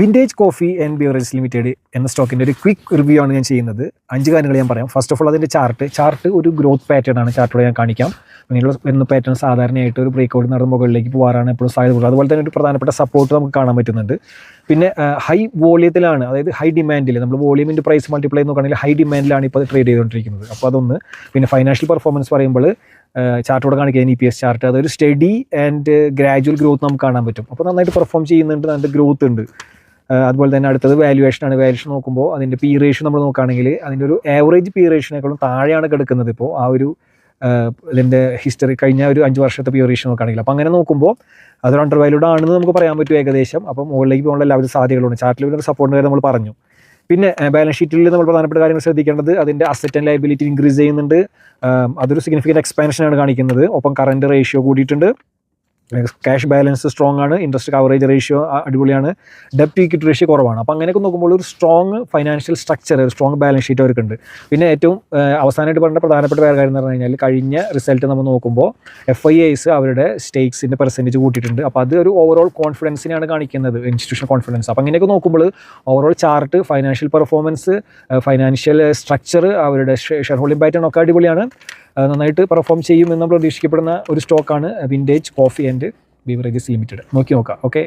Vintage coffee and beverage limited എന്ന സ്റ്റോക്കിന്റെ ഒരു ക്വിക്ക് റിവ്യൂ ആണ് ഞാൻ ചെയ്യുന്നത്. അഞ്ച് കാര്യങ്ങൾ ഞാൻ പറയാം. ഫസ്റ്റ് ഓഫ് ഓൾ അതിന്റെ ചാർട്ട് ചാർട്ട് ഒരു ഗ്രോത്ത് പാറ്റേൺ ആണ്. ചാർട്ടിലൂടെ ഞാൻ കാണിക്കാം. നിങ്ങൾ എന്ന് പാറ്റേൺ സാധാരണയായിട്ട് ഒരു ബ്രേക്ക് ഔട്ട് നടന്ന് മുകളിലേക്ക് പോകാറാണ് എപ്പോഴും സാധ്യത കൂടുതൽ അതുപോലെ തന്നെ ഒരു പ്രധാനപ്പെട്ട സപ്പോർട്ട് നമുക്ക് കാണാൻ പറ്റുന്നുണ്ട്. പിന്നെ ഹൈ വോളിയത്തിലാണ് അതായത് ഹൈ ഡിമാൻഡിൽ നമ്മൾ വോളിയമിന്റെ പ്രൈസ് മൾട്ടിപ്ലൈ നോക്കുകയാണെങ്കിൽ ഹൈ ഡിമാൻഡിലാണ് ഇപ്പോൾ ട്രേഡ് ചെയ്തുകൊണ്ടിരിക്കുന്നത്. അപ്പോൾ അതൊന്ന് പിന്നെ ഫൈനാൻഷ്യൽ പെർഫോമൻസ് പറയുമ്പോൾ ചാർട്ടോടെ കാണിക്കുക ഇ പി എസ് ചാർട്ട് അതൊരു സ്റ്റഡി ആൻഡ് ഗ്രാജുവൽ ഗ്രോത്ത് നമുക്ക് കാണാൻ പറ്റും. അപ്പോൾ നന്നായിട്ട് പെർഫോം ചെയ്യുന്നുണ്ട് നല്ല ഗ്രോത്ത് ഉണ്ട്. അതുപോലെ തന്നെ അടുത്തത് വാല്യുവേഷൻ ആണ്. വാല്യുവേഷൻ നോക്കുമ്പോൾ അതിന്റെ പി റേഷ്യോ നമ്മൾ നോക്കുകയാണെങ്കിൽ അതിന്റെ ഒരു ആവറേജ് പി റേഷ്യോനേക്കാളും താഴെയാണ് കിടക്കുന്നത് ഇപ്പോൾ ആ ഒരു ഇതിന്റെ ഹിസ്റ്ററി കഴിഞ്ഞ ഒരു അഞ്ച് വർഷത്തെ പി റേഷ്യോ നോക്കുകയാണെങ്കിൽ. അപ്പോൾ അങ്ങനെ നോക്കുമ്പോൾ അതൊരു അണ്ടർ വാല്യൂഡ് ആണെന്ന് നമുക്ക് പറയാൻ പറ്റും ഏകദേശം. അപ്പോൾ മുകളിലേക്ക് പോകാനുള്ള എല്ലാവിധ സാധ്യതകളുണ്ട്. ചാർട്ടിൽ ഒരു സപ്പോർട്ട് കാര്യം നമ്മൾ പറഞ്ഞു. പിന്നെ ബാലൻസ് ഷീറ്റിൽ നമ്മൾ പ്രധാനപ്പെട്ട കാര്യങ്ങൾ ശ്രദ്ധിക്കേണ്ടത് അതിന്റെ അസറ്റ് ആൻഡ് ലയബിലിറ്റി ഇൻക്രീസ് ചെയ്യുന്നുണ്ട്. അതൊരു സിഗ്നിഫിക്കന്റ് എക്സ്പാൻഷനാണ് കാണിക്കുന്നത്. ഒപ്പം കറണ്ട് റേഷ്യോ കൂടിയിട്ടുണ്ട്. ക്യാഷ് ബാലൻസ് സ്ട്രോങ് ആണ് ഇൻട്രസ്റ്റ് കവറേജ് റേഷ്യോ അടിപൊളിയാണ് ഡെപ്റ്റ് ഇക്വിറ്റി റേഷ്യോ കുറവാണ്. അപ്പോൾ അങ്ങനെയൊക്കെ നോക്കുമ്പോൾ ഒരു സ്ട്രോങ് ഫൈനാൻഷ്യൽ സ്ട്രക്ചർ ഒരു സ്ട്രോങ് ബാലൻസ് ഷീറ്റ് അവർക്കുണ്ട്. പിന്നെ ഏറ്റവും അവസാനമായിട്ട് പറഞ്ഞ പ്രധാനപ്പെട്ട വേറെ കാര്യം എന്ന് പറഞ്ഞു കഴിഞ്ഞാൽ കഴിഞ്ഞ റിസൾട്ട് നമ്മൾ നോക്കുമ്പോൾ എഫ് ഐ ഐസ് അവരുടെ സ്റ്റേക്സിന്റെ പെർസെന്റേജ് കൂട്ടിയിട്ടുണ്ട്. അപ്പോൾ അത് ഒരു ഓവറോൾ കോൺഫിഡൻസിനെയാണ് കാണിക്കുന്നത് ഇൻസ്റ്റിറ്റ്യൂഷൻ കോൺഫിഡൻസ് അപ്പോൾ അങ്ങനെയൊക്കെ നോക്കുമ്പോൾ overall chart financial performance financial structure അവരുടെ ഷെയർ ഹോൾഡിംഗ് പാറ്റേൺ ഒക്കെ അടിപൊളിയാണ്. നന്നായിട്ട് പെർഫോം ചെയ്യുമെന്ന് പ്രതീക്ഷിക്കപ്പെടുന്ന ഒരു സ്റ്റോക്കാണ് vintage coffee and beverages limited നോക്കി നോക്കാം ഓക്കെ